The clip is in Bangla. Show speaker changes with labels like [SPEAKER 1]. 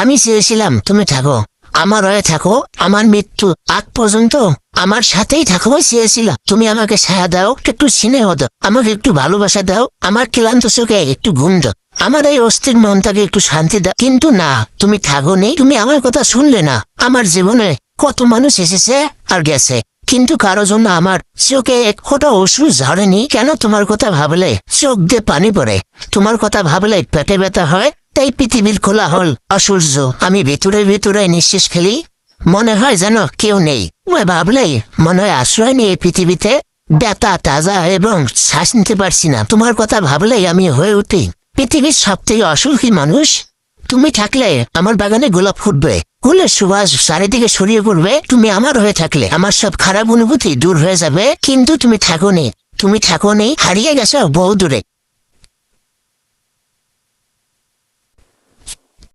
[SPEAKER 1] আমি চেয়েছিলাম, তুমি থাকো। আমার হয়ে থাকো। আমার মৃত্যু আগ পর্যন্ত আমার সাথেই থাকো চেয়েছিলাম। তুমি আমাকে ছায়া দাও, একটু স্নেহ দাও। আমাকে একটু ভালোবাসা দাও। আমার ক্লান্ত চোখে একটু ঘুম দাও। আমার এই অস্থির মনটাকে একটু শান্তি দাও। কিন্তু না, তুমি থাকো নেই তুমি আমার কথা শুনলে না। আমার জীবনে কত মানুষ এসেছে আর গেছে। কিন্তু কারও জন্য আমার চোখে এক ফোঁটা অশ্রু ঝরেনি। কেন তোমার কথা ভাবলে চোখ দিয়ে পানি পড়ে? তোমার কথা ভাবলে পেটে ব্যথা হয়। তাই পৃথিবীর খোলা হল অসূর্য, আমি ভেতরে ভেতরে নিঃশ্বাস খেলি মনে হয় যেন কেউ নেই। ভাবলেই মনে হয় আশ্রয় নেই পৃথিবীতে ব্যথা, তাজা এবং শ্বাস নিতে পারছি না। তোমার কথা ভাবলেই আমি হয়ে উঠি। পৃথিবীর সব থেকে অসুখী মানুষ, তুমি থাকলে আমার বাগানে গোলাপ ফুটবে। ফুলের সুবাস চারিদিকে ছড়িয়ে পড়বে। তুমি আমার হয়ে থাকলে আমার সব খারাপ অনুভূতি দূর হয়ে যাবে। কিন্তু তুমি থাকো তুমি থাকো হারিয়ে গেছো বহু দূরে।